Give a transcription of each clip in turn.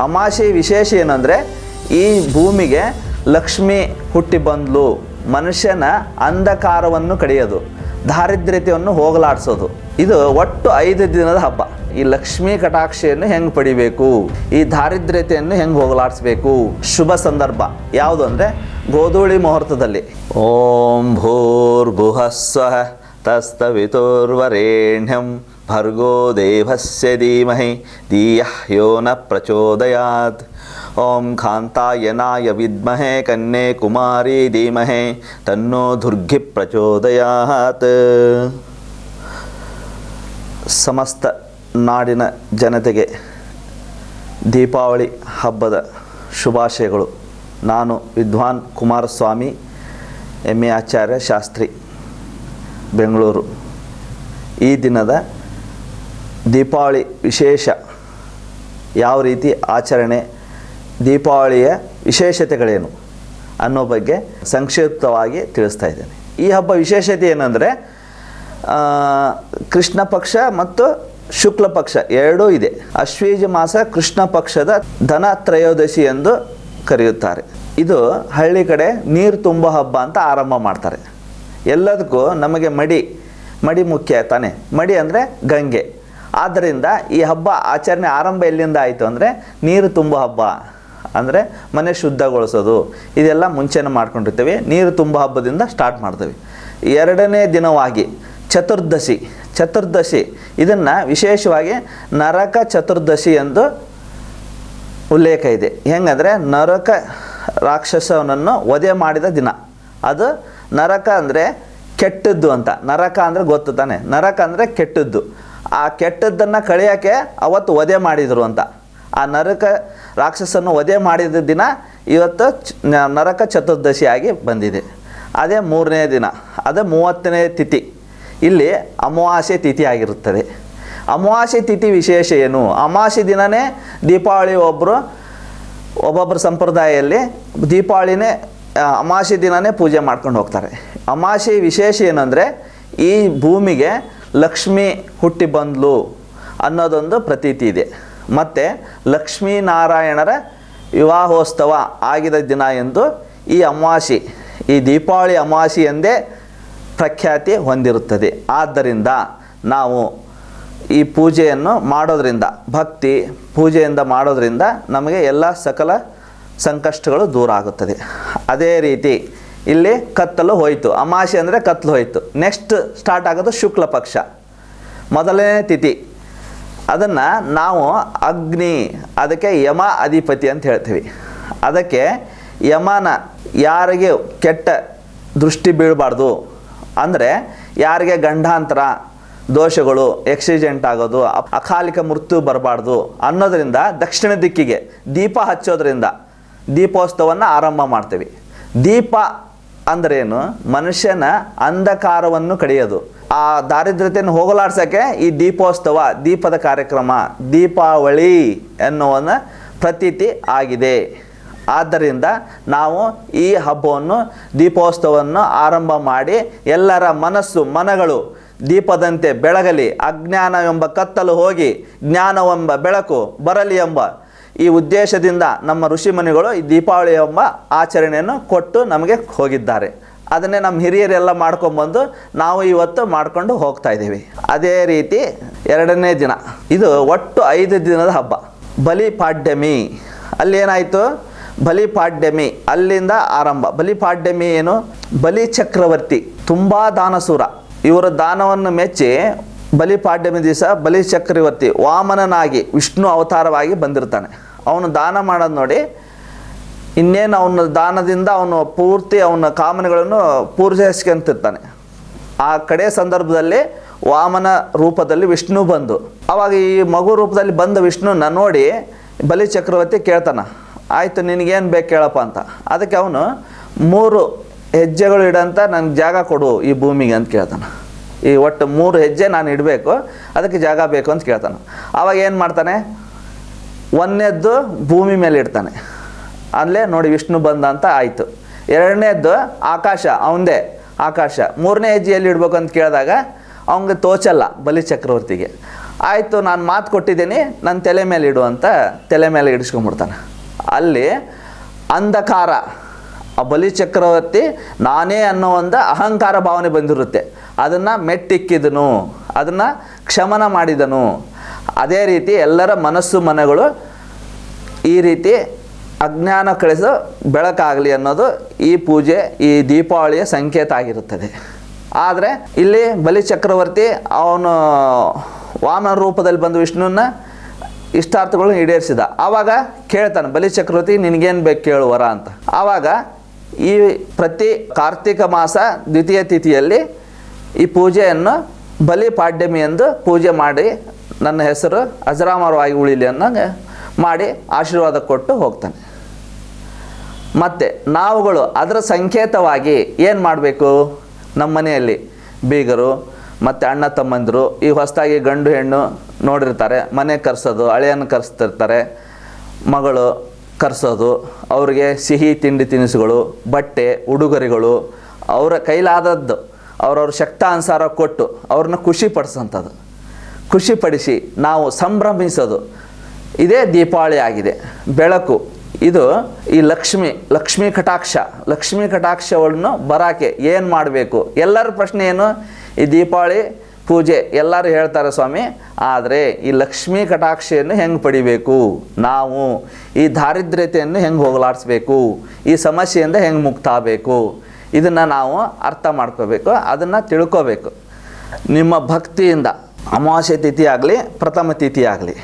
ಅಮಾಸೆ ವಿಶೇಷ ಏನಂದರೆ ಈ ಭೂಮಿಗೆ ಲಕ್ಷ್ಮಿ ಹುಟ್ಟಿ ಬಂದ್ಲು. ಮನುಷ್ಯನ ಅಂಧಕಾರವನ್ನು ಕಡಿಯೋದು, ದಾರಿದ್ರ್ಯತೆಯನ್ನು ಹೋಗಲಾಡಿಸೋದು. ಇದು ಒಟ್ಟು ಐದು ದಿನದ ಹಬ್ಬ. ಈ ಲಕ್ಷ್ಮೀ ಕಟಾಕ್ಷೆಯನ್ನು ಹೆಂಗೆ ಪಡಿಬೇಕು? ಈ ದಾರಿದ್ರ್ಯತೆಯನ್ನು ಹೆಂಗೆ ಹೋಗಲಾಡಿಸ್ಬೇಕು? ಶುಭ ಸಂದರ್ಭ ಯಾವುದು ಅಂದರೆ ಗೋಧೂಳಿ ಮುಹೂರ್ತದಲ್ಲಿ. ಓಂ ಭೂರ್ಭುಹಸ್ವ ತಸ್ತವಿತುರ್ವರೇಣ್ಯಂ. ಭರ್ಗೋ ದೇವಸ್ಯ ಧೀಮಹಿ ಧಿಯಃ ನ ಪ್ರಚೋದಯಾತ್ ಓಂ ಕಾಂತಾಯನಾಯ ವಿದ್ಮಹೆ ಕನ್ಯೆ ಕುಮಾರಿ ಧೀಮಹೆ ತನ್ನೋ ದುರ್ಗಿ ಪ್ರಚೋದಯಾತ್ ಸಮಸ್ತ ನಾಡಿನ ಜನತೆಗೆ ದೀಪಾವಳಿ ಹಬ್ಬದ ಶುಭಾಶಯಗಳು. ನಾನು ವಿದ್ವಾನ್ ಕುಮಾರಸ್ವಾಮಿ ಎಂ ಎ ಆಚಾರ್ಯ ಶಾಸ್ತ್ರಿ, ಬೆಂಗಳೂರು. ಈ ದಿನದ ದೀಪಾವಳಿ ವಿಶೇಷ. ಯಾವ ರೀತಿ ಆಚರಣೆ, ದೀಪಾವಳಿಯ ವಿಶೇಷತೆಗಳೇನು ಅನ್ನೋ ಬಗ್ಗೆ ಸಂಕ್ಷಿಪ್ತವಾಗಿ ತಿಳಿಸ್ತಾ ಇದ್ದೇನೆ. ಈ ಹಬ್ಬ ವಿಶೇಷತೆ ಏನಂದರೆ ಕೃಷ್ಣ ಪಕ್ಷ ಮತ್ತು ಶುಕ್ಲ ಪಕ್ಷ ಎರಡೂ ಇದೆ. ಅಶ್ವೀಜ ಮಾಸ ಕೃಷ್ಣ ಪಕ್ಷದ ಧನ ತ್ರಯೋದಶಿ ಎಂದು ಕರೆಯುತ್ತಾರೆ. ಇದು ಹಳ್ಳಿ ಕಡೆ ನೀರು ತುಂಬ ಹಬ್ಬ ಅಂತ ಆರಂಭ ಮಾಡ್ತಾರೆ. ಎಲ್ಲದಕ್ಕೂ ನಮಗೆ ಮಡಿ ಮಡಿ ಮುಖ್ಯ ತಾನೆ. ಮಡಿ ಅಂದರೆ ಗಂಗೆ. ಆದ್ದರಿಂದ ಈ ಹಬ್ಬ ಆಚರಣೆ ಆರಂಭ ಎಲ್ಲಿಂದ ಆಯಿತು ಅಂದರೆ ನೀರು ತುಂಬ ಹಬ್ಬ, ಅಂದರೆ ಮನೆ ಶುದ್ಧಗೊಳಿಸೋದು. ಇದೆಲ್ಲ ಮುಂಚೆನೇ ಮಾಡ್ಕೊಂಡಿರ್ತೀವಿ. ನೀರು ತುಂಬ ಹಬ್ಬದಿಂದ ಸ್ಟಾರ್ಟ್ ಮಾಡ್ತೀವಿ. ಎರಡನೇ ದಿನವಾಗಿ ಚತುರ್ದಶಿ ಚತುರ್ದಶಿ. ಇದನ್ನು ವಿಶೇಷವಾಗಿ ನರಕ ಚತುರ್ದಶಿ ಎಂದು ಉಲ್ಲೇಖ ಇದೆ. ಹೆಂಗಂದರೆ ನರಕ ರಾಕ್ಷಸನನ್ನು ವಧೆ ಮಾಡಿದ ದಿನ. ಅದು ನರಕ ಅಂದರೆ ಕೆಟ್ಟದ್ದು ಅಂತ. ನರಕ ಅಂದರೆ ಗೊತ್ತು ತಾನೆ. ನರಕ ಅಂದರೆ ಕೆಟ್ಟದ್ದು. ಆ ಕೆಟ್ಟದ್ದನ್ನು ಕಳೆಯೋಕ್ಕೆ ಅವತ್ತು ವಧೆ ಮಾಡಿದರು ಅಂತ. ಆ ನರಕ ರಾಕ್ಷಸನ್ನು ವಧೆ ಮಾಡಿದ ದಿನ ಇವತ್ತು ನರಕ ಚತುರ್ದಶಿಯಾಗಿ ಬಂದಿದೆ. ಅದೇ ಮೂರನೇ ದಿನ, ಅದೇ ಮೂವತ್ತನೇ ತಿಥಿ. ಇಲ್ಲಿ ಅಮಾವಾಸ್ಯೆ ತಿಥಿ ಆಗಿರುತ್ತದೆ. ಅಮಾವಾಸ್ಯೆ ತಿಥಿ ವಿಶೇಷ ಏನು? ಅಮಾವಾಸ್ಯೆ ದಿನವೇ ದೀಪಾವಳಿ ಒಬ್ಬರು ಒಬ್ಬೊಬ್ಬರ ಸಂಪ್ರದಾಯದಲ್ಲಿ ದೀಪಾವಳಿನೇ ಅಮಾವಾಸ್ಯ ದಿನವೇ ಪೂಜೆ ಮಾಡ್ಕೊಂಡು ಹೋಗ್ತಾರೆ. ಅಮಾವಾಸ್ಯೆ ವಿಶೇಷ ಏನಂದರೆ ಈ ಭೂಮಿಗೆ ಲಕ್ಷ್ಮಿ ಹುಟ್ಟಿ ಬಂದ್ಲು ಅನ್ನೋದೊಂದು ಪ್ರತೀತಿ ಇದೆ. ಮತ್ತು ಲಕ್ಷ್ಮೀನಾರಾಯಣರ ವಿವಾಹೋತ್ಸವ ಆಗಿದ ದಿನ ಎಂದು ಈ ಅಮಾವಾಸಿ ಈ ದೀಪಾವಳಿ ಅಮಾವಾಸಿ ಎಂದೇ ಪ್ರಖ್ಯಾತಿ ಹೊಂದಿರುತ್ತದೆ. ಆದ್ದರಿಂದ ನಾವು ಈ ಪೂಜೆಯನ್ನು ಮಾಡೋದರಿಂದ, ಭಕ್ತಿ ಪೂಜೆಯಿಂದ ಮಾಡೋದರಿಂದ ನಮಗೆ ಎಲ್ಲ ಸಕಲ ಸಂಕಷ್ಟಗಳು ದೂರ ಆಗುತ್ತದೆ. ಅದೇ ರೀತಿ ಇಲ್ಲಿ ಕತ್ತಲು ಹೋಯಿತು. ಅಮಾಸೆ ಅಂದರೆ ಕತ್ತಲು ಹೋಯಿತು. ನೆಕ್ಸ್ಟ್ ಸ್ಟಾರ್ಟ್ ಆಗೋದು ಶುಕ್ಲ ಪಕ್ಷ. ಮೊದಲನೇ ತಿಥಿ. ಅದನ್ನು ನಾವು ಅಗ್ನಿ, ಅದಕ್ಕೆ ಯಮ ಅಧಿಪತಿ ಅಂತ ಹೇಳ್ತೀವಿ. ಅದಕ್ಕೆ ಯಮನ ಯಾರಿಗೆ ಕೆಟ್ಟ ದೃಷ್ಟಿ ಬೀಳಬಾರ್ದು? ಅಂದರೆ ಯಾರಿಗೆ ಗಂಡಾಂತರ ದೋಷಗಳು ಎಕ್ಸಿಡೆಂಟ್ ಆಗೋದು ಅಕಾಲಿಕ ಮೃತ್ಯು ಬರಬಾರ್ದು ಅನ್ನೋದರಿಂದ ದಕ್ಷಿಣ ದಿಕ್ಕಿಗೆ ದೀಪ ಹಚ್ಚೋದ್ರಿಂದ ದೀಪೋತ್ಸವವನ್ನು ಆರಂಭ ಮಾಡ್ತೀವಿ. ದೀಪ ಅಂದ್ರೇನು? ಮನುಷ್ಯನ ಅಂಧಕಾರವನ್ನು ಕಡಿಯೋದು. ಆ ದಾರಿದ್ರ್ಯತೆಯನ್ನು ಹೋಗಲಾಡ್ಸೋಕ್ಕೆ ಈ ದೀಪೋತ್ಸವ, ದೀಪದ ಕಾರ್ಯಕ್ರಮ, ದೀಪಾವಳಿ ಎನ್ನುವನ ಪ್ರತೀತಿ ಆಗಿದೆ. ಆದ್ದರಿಂದ ನಾವು ಈ ಹಬ್ಬವನ್ನು, ದೀಪೋತ್ಸವವನ್ನು ಆರಂಭ ಮಾಡಿ ಎಲ್ಲರ ಮನಸ್ಸು, ಮನಗಳು ದೀಪದಂತೆ ಬೆಳಗಲಿ, ಅಜ್ಞಾನವೆಂಬ ಕತ್ತಲು ಹೋಗಿ, ಜ್ಞಾನವೆಂಬ ಬೆಳಕು, ಬರಲಿ ಎಂಬ ಈ ಉದ್ದೇಶದಿಂದ ನಮ್ಮ ಋಷಿಮುನಿಗಳು ಈ ದೀಪಾವಳಿ ಎಂಬ ಆಚರಣೆಯನ್ನು ಕೊಟ್ಟು ನಮಗೆ ಹೋಗಿದ್ದಾರೆ. ಅದನ್ನೇ ನಮ್ಮ ಹಿರಿಯರೆಲ್ಲ ಮಾಡ್ಕೊಂಬಂದು ನಾವು ಇವತ್ತು ಮಾಡ್ಕೊಂಡು ಹೋಗ್ತಾ ಇದ್ದೀವಿ. ಅದೇ ರೀತಿ ಎರಡನೇ ದಿನ, ಇದು ಒಟ್ಟು ಐದು ದಿನದ ಹಬ್ಬ. ಬಲಿಪಾಡ್ಯಮಿ. ಅಲ್ಲಿ ಏನಾಯಿತು? ಬಲಿಪಾಡ್ಯಮಿ ಅಲ್ಲಿಂದ ಆರಂಭ. ಬಲಿಪಾಡ್ಯಮಿ ಏನು? ಬಲಿ ಚಕ್ರವರ್ತಿ, ತುಂಬ ದಾನಸೂರ. ಇವರ ದಾನವನ್ನು ಮೆಚ್ಚಿ ಬಲಿಪಾಡ್ಯಮಿ ದಿವಸ, ಬಲಿ ಚಕ್ರವರ್ತಿ ವಾಮನನಾಗಿ ವಿಷ್ಣು ಅವತಾರವಾಗಿ ಬಂದಿರ್ತಾನೆ. ಅವನು ದಾನ ಮಾಡೋದು ನೋಡಿ, ಇನ್ನೇನು ಅವನ ದಾನದಿಂದ ಅವನು ಪೂರ್ತಿ ಅವನ ಕಾಮನೆಗಳನ್ನು ಪೂರೈಸ್ಕೊಂತಿರ್ತಾನೆ ಆ ಕಡೆ ಸಂದರ್ಭದಲ್ಲಿ ವಾಮನ ರೂಪದಲ್ಲಿ ವಿಷ್ಣು ಬಂದು, ಅವಾಗ ಈ ಮಗು ರೂಪದಲ್ಲಿ ಬಂದ ವಿಷ್ಣುನ ನೋಡಿ ಬಲಿ ಚಕ್ರವರ್ತಿ ಕೇಳ್ತಾನ, ಆಯಿತು, ನಿನಗೇನು ಬೇಕು ಕೇಳಪ್ಪ ಅಂತ. ಅದಕ್ಕೆ ಅವನು, ಮೂರು ಹೆಜ್ಜೆಗಳು ಇಡಂತ ನನಗೆ ಜಾಗ ಕೊಡು ಈ ಭೂಮಿಗೆ ಅಂತ ಕೇಳ್ತಾನೆ. ಈ ಒಟ್ಟು ಮೂರು ಹೆಜ್ಜೆ ನಾನು ಇಡಬೇಕು, ಅದಕ್ಕೆ ಜಾಗ ಬೇಕು ಅಂತ ಕೇಳ್ತಾನೆ. ಆವಾಗ ಏನು ಮಾಡ್ತಾನೆ? ಒಂದನೇದ್ದು ಭೂಮಿ ಮೇಲೆ ಇಡ್ತಾನೆ. ಅಲ್ಲೇ ನೋಡಿ ವಿಷ್ಣು ಬಂದ ಅಂತ ಆಯಿತು. ಎರಡನೇದ್ದು ಆಕಾಶ, ಅವಂದೇ ಆಕಾಶ. ಮೂರನೇ ಹೆಜ್ಜೆ ಎಲ್ಲಿ ಇಡ್ಬೇಕು ಅಂತ ಕೇಳಿದಾಗ ಅವನಿಗೆ ತೋಚಲ್ಲ ಬಲಿ ಚಕ್ರವರ್ತಿಗೆ. ಆಯಿತು, ನಾನು ಮಾತು ಕೊಟ್ಟಿದ್ದೀನಿ ನನ್ನ ತಲೆ ಮೇಲೆ ಇಡು ಅಂತ ತಲೆ ಮೇಲೆ ಇಡಿಸ್ಕೊಂಡ್ಬಿಡ್ತಾನೆ. ಅಲ್ಲಿ ಅಂಧಕಾರ. ಆ ಬಲಿ ಚಕ್ರವರ್ತಿ ನಾನೇ ಅನ್ನೋ ಒಂದು ಅಹಂಕಾರ ಭಾವನೆ ಬಂದಿರುತ್ತೆ. ಅದನ್ನು ಮೆಟ್ಟಿಕ್ಕಿದನು, ಅದನ್ನು ಕ್ಷಮನ ಮಾಡಿದನು. ಅದೇ ರೀತಿ ಎಲ್ಲರ ಮನಸ್ಸು ಮನಗಳು ಈ ರೀತಿ ಅಜ್ಞಾನ ಕಳಿಸೋ ಬೆಳಕಾಗಲಿ ಅನ್ನೋದು ಈ ಪೂಜೆ, ಈ ದೀಪಾವಳಿಯ ಸಂಕೇತ ಆಗಿರುತ್ತದೆ. ಆದರೆ ಇಲ್ಲಿ ಬಲಿ ಚಕ್ರವರ್ತಿ ಅವನು ವಾಮನ ರೂಪದಲ್ಲಿ ಬಂದು ವಿಷ್ಣುವನ್ನ ಇಷ್ಟಾರ್ಥಗಳನ್ನ ಈಡೇರಿಸಿದ. ಆವಾಗ ಕೇಳ್ತಾನೆ, ಬಲಿ ಚಕ್ರವರ್ತಿ ನಿನಗೇನು ಬೇಕು ಕೇಳು ವರ ಅಂತ. ಆವಾಗ ಈ ಪ್ರತಿ ಕಾರ್ತಿಕ ಮಾಸ ದ್ವಿತೀಯ ತಿಥಿಯಲ್ಲಿ ಈ ಪೂಜೆಯನ್ನು ಬಲಿ ಪಾಡ್ಯಮಿ ಎಂದು ಪೂಜೆ ಮಾಡಿ ನನ್ನ ಹೆಸರು ಅಜರಾಮರವಾಗಿ ಉಳಿಲಿ ಅನ್ನಂಗೆ ಮಾಡಿ ಆಶೀರ್ವಾದ ಕೊಟ್ಟು ಹೋಗ್ತಾನೆ. ಮತ್ತು ನಾವುಗಳು ಅದರ ಸಂಕೇತವಾಗಿ ಏನು ಮಾಡಬೇಕು? ನಮ್ಮ ಮನೆಯಲ್ಲಿ ಬೀಗರು, ಮತ್ತು ಅಣ್ಣ ತಮ್ಮಂದಿರು, ಈ ಹೊಸದಾಗಿ ಗಂಡು ಹೆಣ್ಣು ನೋಡಿರ್ತಾರೆ, ಮನೆ ಕರೆಸೋದು, ಹಳೆಯನ್ನು ಕರೆಸ್ತಿರ್ತಾರೆ, ಮಗಳು ಕರೆಸೋದು, ಅವ್ರಿಗೆ ಸಿಹಿ ತಿಂಡಿ ತಿನಿಸುಗಳು, ಬಟ್ಟೆ, ಉಡುಗೊರೆಗಳು, ಅವರ ಕೈಲಾದದ್ದು, ಅವ್ರವ್ರ ಶಕ್ತಾನುಸಾರ ಕೊಟ್ಟು ಅವ್ರನ್ನ ಖುಷಿ ಪಡಿಸೋಂಥದ್ದು ಖುಷಿಪಡಿಸಿ ನಾವು ಸಂಭ್ರಮಿಸೋದು. ಇದೇ ದೀಪಾವಳಿ ಆಗಿದೆ. ಬೆಳಕು, ಇದು ಈ ಲಕ್ಷ್ಮಿ, ಲಕ್ಷ್ಮೀ ಕಟಾಕ್ಷ. ಲಕ್ಷ್ಮೀ ಕಟಾಕ್ಷವನ್ನು ಬರಾಕೆ ಏನು ಮಾಡಬೇಕು? ಎಲ್ಲರ ಪ್ರಶ್ನೆ ಏನು? ಈ ದೀಪಾವಳಿ ಪೂಜೆ ಎಲ್ಲರೂ ಹೇಳ್ತಾರೆ ಸ್ವಾಮಿ, ಆದರೆ ಈ ಲಕ್ಷ್ಮೀ ಕಟಾಕ್ಷೆಯನ್ನು ಹೆಂಗೆ ಪಡಿಬೇಕು? ನಾವು ಈ ದಾರಿದ್ರ್ಯತೆಯನ್ನು ಹೆಂಗೆ ಹೋಗಲಾಡಿಸ್ಬೇಕು? ಈ ಸಮಸ್ಯೆಯಿಂದ ಹೆಂಗೆ ಮುಕ್ತ ಆಗಬೇಕು ಇದನ್ನು ನಾವು ಅರ್ಥ ಮಾಡ್ಕೋಬೇಕು, ಅದನ್ನು ತಿಳ್ಕೋಬೇಕು. ನಿಮ್ಮ ಭಕ್ತಿಯಿಂದ, ಅಮಾವಾಸ್ಯೆ ತಿಥಿ ಆಗಲಿ, ಪ್ರಥಮ ತಿಥಿ ಆಗಲಿ,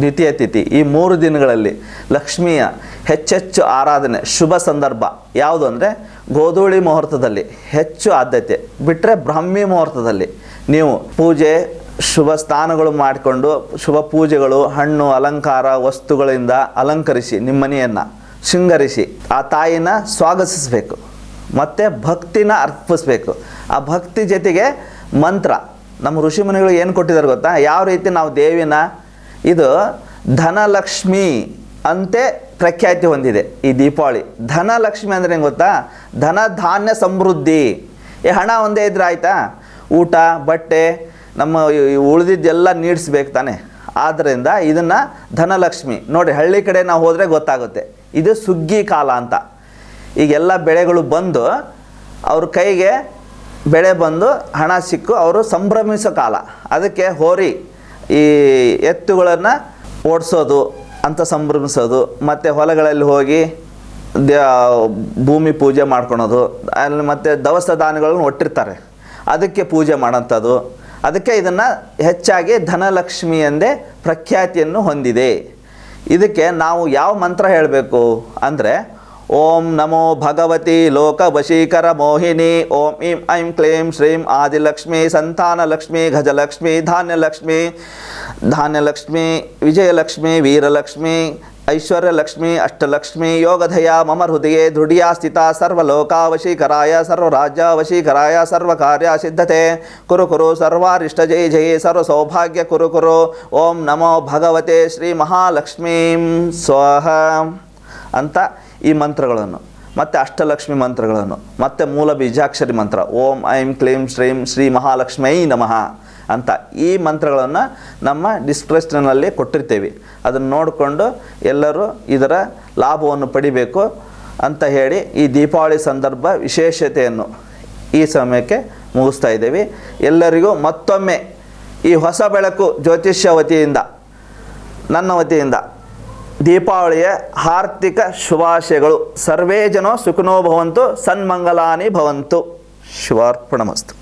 ದ್ವಿತೀಯ ತಿಥಿ, ಈ ಮೂರು ದಿನಗಳಲ್ಲಿ ಲಕ್ಷ್ಮಿಯ ಹೆಚ್ಚೆಚ್ಚು ಆರಾಧನೆ, ಶುಭ ಸಂದರ್ಭ ಯಾವುದು ಅಂದರೆ ಗೋಧೂಳಿ ಮುಹೂರ್ತದಲ್ಲಿ ಹೆಚ್ಚು ಆದ್ಯತೆ. ಬಿಟ್ಟರೆ ಬ್ರಾಹ್ಮಿ ಮುಹೂರ್ತದಲ್ಲಿ ನೀವು ಪೂಜೆ, ಶುಭ ಸ್ಥಾನಗಳು ಮಾಡಿಕೊಂಡು ಶುಭ ಪೂಜೆಗಳು, ಹಣ್ಣು, ಅಲಂಕಾರ, ವಸ್ತುಗಳಿಂದ ಅಲಂಕರಿಸಿ ನಿಮ್ಮ ಮನೆಯನ್ನು ಶೃಂಗರಿಸಿ ಆ ತಾಯಿನ ಸ್ವಾಗತಿಸಬೇಕು. ಮತ್ತು ಭಕ್ತಿನ ಅರ್ಪಿಸ್ಬೇಕು. ಆ ಭಕ್ತಿ ಜೊತೆಗೆ ಮಂತ್ರ. ನಮ್ಮ ಋಷಿಮುನಿಗಳು ಏನು ಕೊಟ್ಟಿದ್ದಾರೆ ಗೊತ್ತಾ? ಯಾವ ರೀತಿ ನಾವು ದೇವಿನ ಇದು ಧನಲಕ್ಷ್ಮಿ ಅಂತೆ ಪ್ರಖ್ಯಾತಿ ಹೊಂದಿದೆ ಈ ದೀಪಾವಳಿ. ಧನಲಕ್ಷ್ಮಿ ಅಂದರೆ ಗೊತ್ತಾ? ಧನ ಧಾನ್ಯ ಸಮೃದ್ಧಿ. ಈ ಹಣ ಒಂದೇ ಇದ್ರೆ ಆಯಿತಾ? ಊಟ, ಬಟ್ಟೆ, ನಮ್ಮ ಉಳಿದಿದ್ದೆಲ್ಲ ನೀಡಿಸ್ಬೇಕು ತಾನೆ. ಆದ್ದರಿಂದ ಇದನ್ನು ಧನಲಕ್ಷ್ಮಿ. ನೋಡಿ, ಹಳ್ಳಿ ಕಡೆ ನಾವು ಹೋದರೆ ಗೊತ್ತಾಗುತ್ತೆ. ಇದು ಸುಗ್ಗಿ ಕಾಲ ಅಂತ. ಈಗೆಲ್ಲ ಬೆಳೆಗಳು ಬಂದು ಅವ್ರ ಕೈಗೆ ಬೆಳೆ ಬಂದು ಹಣ ಸಿಕ್ಕು, ಅವರು ಸಂಭ್ರಮಿಸೋ ಕಾಲ. ಅದಕ್ಕೆ ಹೋರಿ. ಈ ಎತ್ತುಗಳನ್ನು ಓಡಿಸೋದು ಅಂತ ಸಂಭ್ರಮಿಸೋದು, ಮತ್ತು ಹೊಲಗಳಲ್ಲಿ ಹೋಗಿ ದ ಭೂಮಿ ಪೂಜೆ ಮಾಡ್ಕೊಳೋದು, ಅಲ್ಲಿ ಮತ್ತು ದವಸ ದಾನಗಳನ್ನು ಒಟ್ಟಿರ್ತಾರೆ. ಅದಕ್ಕೆ ಪೂಜೆ ಮಾಡೋಂಥದ್ದು. ಅದಕ್ಕೆ ಇದನ್ನು ಹೆಚ್ಚಾಗಿ ಧನಲಕ್ಷ್ಮಿ ಎಂದೇ ಪ್ರಖ್ಯಾತಿಯನ್ನು ಹೊಂದಿದೆ. ಇದಕ್ಕೆ ನಾವು ಯಾವ ಮಂತ್ರ ಹೇಳಬೇಕು ಅಂದರೆ ಓಂ ನಮೋ ಭಗವತಿ ಲೋಕ ವಶೀಕರ ಮೋಹಿನಿ ಓಂ ಈಂ ಐಂ ಕ್ಲೀಂ ಶ್ರೀಂ ಆದಿಲಕ್ಷ್ಮಿ ಸಂತಾನಲಕ್ಷ್ಮಿ ಗಜಲಕ್ಷ್ಮಿ ಧಾನ್ಯಲಕ್ಷ್ಮಿ ಧಾನ್ಯಲಕ್ಷ್ಮಿ ವಿಜಯಲಕ್ಷ್ಮಿ ವೀರಲಕ್ಷ್ಮಿ ಐಶ್ವರ್ಯಲಕ್ಷ್ಮಿ ಅಷ್ಟಲಕ್ಷ್ಮಿ ಯೋಗಧಯ ಮಮ ಹೃದಯೇ ದೃಢಿಯಾ ಸ್ಥಿತ ಸರ್ವಲೋಕಾವಶೀಕರಾಯ ಸರ್ವರಾಜ್ಯಾವಶೀಕರಾಯ ಸರ್ವಕಾರ್ಯ ಸಿದ್ಧತೆ ಕುರು ಕುರು ಸರ್ವಾರಿಷ್ಟ ಜಯ ಜಯ ಸರ್ವ ಸೌಭಾಗ್ಯ ಕುರು ಕುರು ಓಂ ನಮೋ ಭಗವತೆ ಶ್ರೀ ಮಹಾಲಕ್ಷ್ಮೀಂ ಸ್ವಹ ಅಂತ ಈ ಮಂತ್ರಗಳನ್ನು, ಮತ್ತು ಅಷ್ಟಲಕ್ಷ್ಮಿ ಮಂತ್ರಗಳನ್ನು, ಮತ್ತು ಮೂಲ ಬೀಜಾಕ್ಷರಿ ಮಂತ್ರ, ಓಂ, ಐಂ, ಕ್ಲೀಂ, ಶ್ರೀಂ, ಶ್ರೀ ಮಹಾಲಕ್ಷ್ಮೈ ನಮಃ ಅಂತ ಈ ಮಂತ್ರಗಳನ್ನು ನಮ್ಮ ಡಿಸ್ಕ್ರಿಪ್ಷನಲ್ಲಿ ಕೊಟ್ಟಿರ್ತೇವೆ. ಅದನ್ನು ನೋಡಿಕೊಂಡು ಎಲ್ಲರೂ ಇದರ ಲಾಭವನ್ನು ಪಡಿಬೇಕು ಅಂತ ಹೇಳಿ ಈ ದೀಪಾವಳಿ ಸಂದರ್ಭ ವಿಶೇಷತೆಯನ್ನು ಈ ಸಮಯಕ್ಕೆ ಮುಗಿಸ್ತಾ ಇದ್ದೇವೆ. ಎಲ್ಲರಿಗೂ ಮತ್ತೊಮ್ಮೆ ಈ ಹೊಸ ಬೆಳಕು ಜ್ಯೋತಿಷ್ಯ ವತಿಯಿಂದ, ನನ್ನ ವತಿಯಿಂದ ದೀಪಾವಳಿಯ ಹಾರ್ದಿಕ ಶುಭಾಶಯಗಳು. ಸರ್ವೇ ಜನೋ ಸುಖನೋ ಭವಂತು ಸನ್ಮಂಗಲಾನಿ ಭವಂತು. ಶಿವಾರ್ಪಣಮಸ್ತು